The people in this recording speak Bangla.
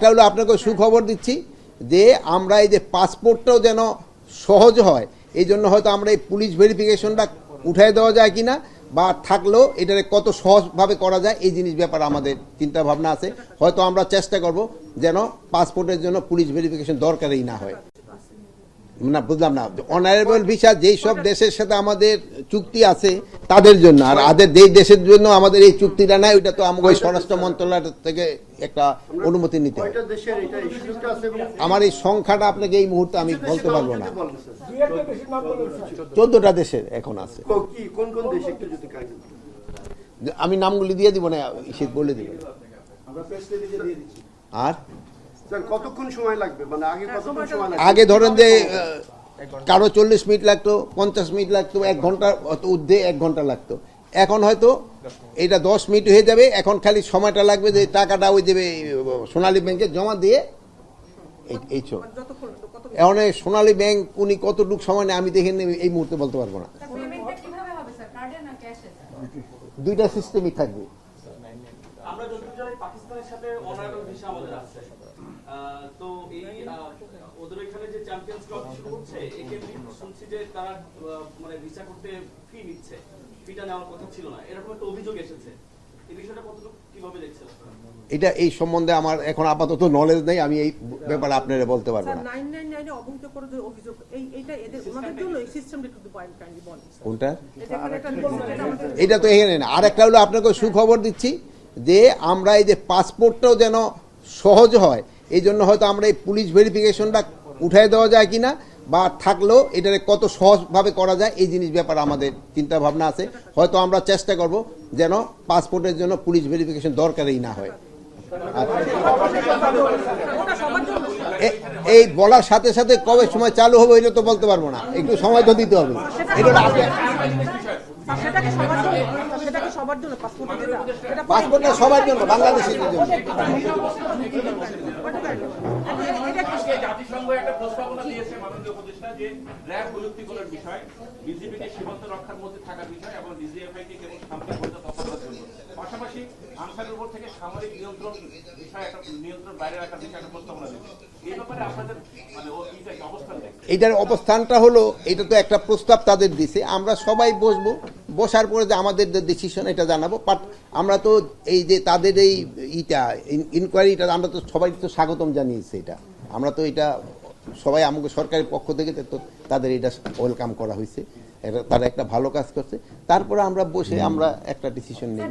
আরেকটা হলো আপনাকে সুখবর দিচ্ছি যে আমরা এই যে পাসপোর্টটাও যেন সহজ হয়, এই জন্য হয়তো আমরা এই পুলিশ ভেরিফিকেশনটা উঠাই দেওয়া যায় কিনা বা থাকলেও এটাকে কত সহজভাবে করা যায়, এই জিনিস ব্যাপারে আমাদের চিন্তাভাবনা আছে। হয়তো আমরা চেষ্টা করব যেন পাসপোর্টের জন্য পুলিশ ভেরিফিকেশন দরকারই না হয়। না বুঝলাম না। অনারেবল ভিসা যেই সব দেশের সাথে আমাদের চুক্তি আছে তাদের জন্য আর আদের যেই দেশের জন্য আমাদের এই চুক্তিটা নাই ওইটা তো আমাকে স্বরাষ্ট্র মন্ত্রণালয় থেকে একটা অনুমতি নিতে হয় কয়টা দেশের এটা এই সুযোগটা আছে এবং আমার এই সংখ্যাটা আপনাকে এই মুহূর্তে আমি বলতে পারব না। চোদ্দটা দেশের এখন আছে। কো- কি কোন কোন দেশ একটু যদি কাইন্ডলি আমি নামগুলি দিয়ে দিব না সে বলে দিব আর? কতক্ষণ সময় লাগবে? মানে আগে কতক্ষণ সময় লাগবে? আগে ধরেন যে কারও চল্লিশ মিনিট লাগতো পঞ্চাশ মিনিট লাগতো এক ঘণ্টা ঊর্ধ্বে এক ঘণ্টা লাগতো। এখন হয়তো এটা দশ মিনিট হয়ে যাবে এখন খালি সময়টা লাগবে যে টাকাটা ওই দেবে সোনালী ব্যাংকে জমা দিয়ে এই- এই চো এখন এই সোনালী ব্যাংক উনি কতটুকু সময় নেয় আমি দেখে নেই এই মুহূর্তে বলতে পারব না। পেমেন্টটা কীভাবে হবে স্যার কার্ডে না ক্যাশে দুইটা সিস্টেমই থাকবে। আমরা যতটুকু জানি পাকিস্তানের সাথে অনারেবল ভিসা আমাদের আছে। তো এই ওদের এখানে যে চ্যাম্পিয়ন্স ট্রফি শুরু হচ্ছে একে শুনছি যে তারা মানে ভিসা করতে ফি নিচ্ছে। ফিটা নেওয়ার কথা ছিল না। এরকম একটা অভিযোগ এসেছে। এই বিষয়টা কতটুকু কীভাবে দেখছেন আপনারা? এটা এই সম্বন্ধে আমার এখন আপাতত নলেজ নেই। আমি এই ব্যাপারে আপনারা বলতে পারব না। একটু। কোনটা? একটা এটা তো এখানে না। আরেকটা হলো আপনাকে সুখবর দিচ্ছি। যে আমরা এই যে পাসপোর্টটাও যেন সহজ হয়, এই জন্য হয়তো আমরা এই পুলিশ ভেরিফিকেশনটা উঠাই দেওয়া যায় কিনা বা থাকলেও এটাকে কত সহজভাবে করা যায়, এই জিনিস ব্যাপারে আমাদের চিন্তা ভাবনা আছে। হয়তো আমরা চেষ্টা করব যেন পাসপোর্টের জন্য পুলিশ ভেরিফিকেশন দরকারই না হয়। এই বলার সাথে সাথে কবে সময় চালু হবে এটা তো বলতে পারব না, একটু সময় তো দিতে হবে। এটা সবার জন্য পাসপোর্ট এটা পাসপোর্টটা সবার জন্য বাংলাদেশের জন্য। জাতিসংঘ একটা প্রস্তাবনা দিয়েছে মাননীয় উপদেষ্টা যে র্যাব প্রযুক্তিগুলোর বিষয় বিজিবিকে সীমান্ত রক্ষার মধ্যে থাকার বিষয় এবং ডিজিএফআই কে কেবল পর্যন্ত জন্য পাশাপাশি আনসারের উপর থেকে সামরিক নিয়ন্ত্রণ বিষয় একটা নিয়ন্ত্রণ বাইরে রাখার বিষয়ে একটা প্রস্তাবনা দিয়েছে। এই ব্যাপারে আপনাদের মানে অবস্থান এটার অবস্থানটা হলো এটা তো একটা প্রস্তাব তাদের দিছে আমরা সবাই বসবো বসার পরে যে আমাদের যে ডিসিশন এটা জানাব। বাট আমরা তো এই যে তাদের এই ইটা ইনকোয়ারিটা আমরা তো সবাই তো স্বাগতম জানিয়েছি এটা। আমরা তো এটা সবাই আমাকে সরকারের পক্ষ থেকে তো তাদের এটা ওয়েলকাম করা হয়েছে। এটা তারা একটা ভালো কাজ করছে। তারপরে আমরা বসে আমরা একটা ডিসিশন নেব।